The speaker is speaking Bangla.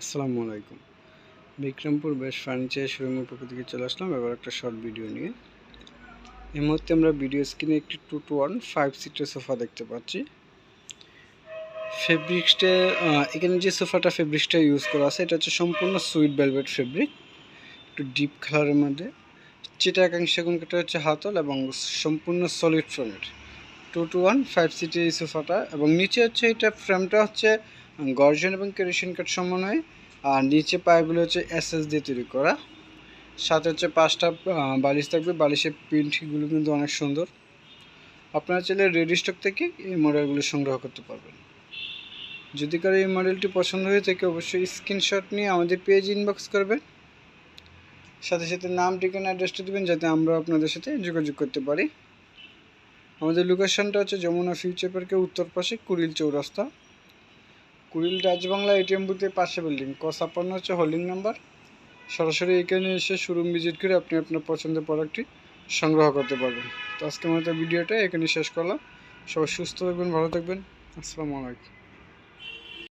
আসসালামু আলাইকুম। বিক্রমপুর বেশ ফার্নিচার শোরুমের পক্ষ থেকে চলে আসলাম এবার একটা শর্ট ভিডিও নিয়ে। এই মুহূর্তে আমরা ভিডিও স্ক্রিনে একটি টু টু ওয়ান ফাইভ সিটের সোফা দেখতে পাচ্ছি। ফেব্রিক্সটা এখানে যে সোফাটা ফেব্রিক্সটা ইউজ করা আছে, এটা হচ্ছে সম্পূর্ণ সুইট ভেলভেট ফেব্রিক, একটু ডিপ কালারের মধ্যে। চিটা একাংশ সেগুনটা হচ্ছে হাতল এবং সম্পূর্ণ সলিড ফ্রেমের টু টু ওয়ান ফাইভ সিটের এই সোফাটা এবং নিচে হচ্ছে এটা ফ্রেমটা হচ্ছে গর্জন এবং কেরোসিন কাঠ সমন্বয়ে, আর নিচে পাইপগুলো হচ্ছে এসএস দিয়ে তৈরি করা। সাথে হচ্ছে পাঁচটা বালিশ থাকবে। বালিশের প্রিন্টগুলো কিন্তু অনেক সুন্দর। আপনারা চাইলে রেডি স্টক থেকে এই মডেলগুলো সংগ্রহ করতে পারবেন। যদি কারও এই মডেলটি পছন্দ হয়ে থাকে, অবশ্যই স্ক্রিনশট নিয়ে আমাদের পেজ ইনবক্স করবেন। সাথে সাথে নাম, ঠিকানা, অ্যাড্রেসটা দেবেন, যাতে আমরা আপনাদের সাথে যোগাযোগ করতে পারি। আমাদের লোকেশনটা হচ্ছে যমুনা ফিউচার পার্কের উত্তর পাশে কুড়িল চৌরাস্তা। কুড়িল রাজবাংলা এটিএম বুথের পাশে বিল্ডিং ক ছাপ্পান্ন হচ্ছে হোল্ডিং নাম্বার সরাসরি এখানে এসে শোরুম ভিজিট করে আপনি আপনার পছন্দের প্রোডাক্টটি সংগ্রহ করতে পারবেন। তো আজকে আমাদের ভিডিওটা এখানে শেষ করলাম। সবাই সুস্থ থাকবেন, ভালো থাকবেন। আসসালামু আলাইকুম।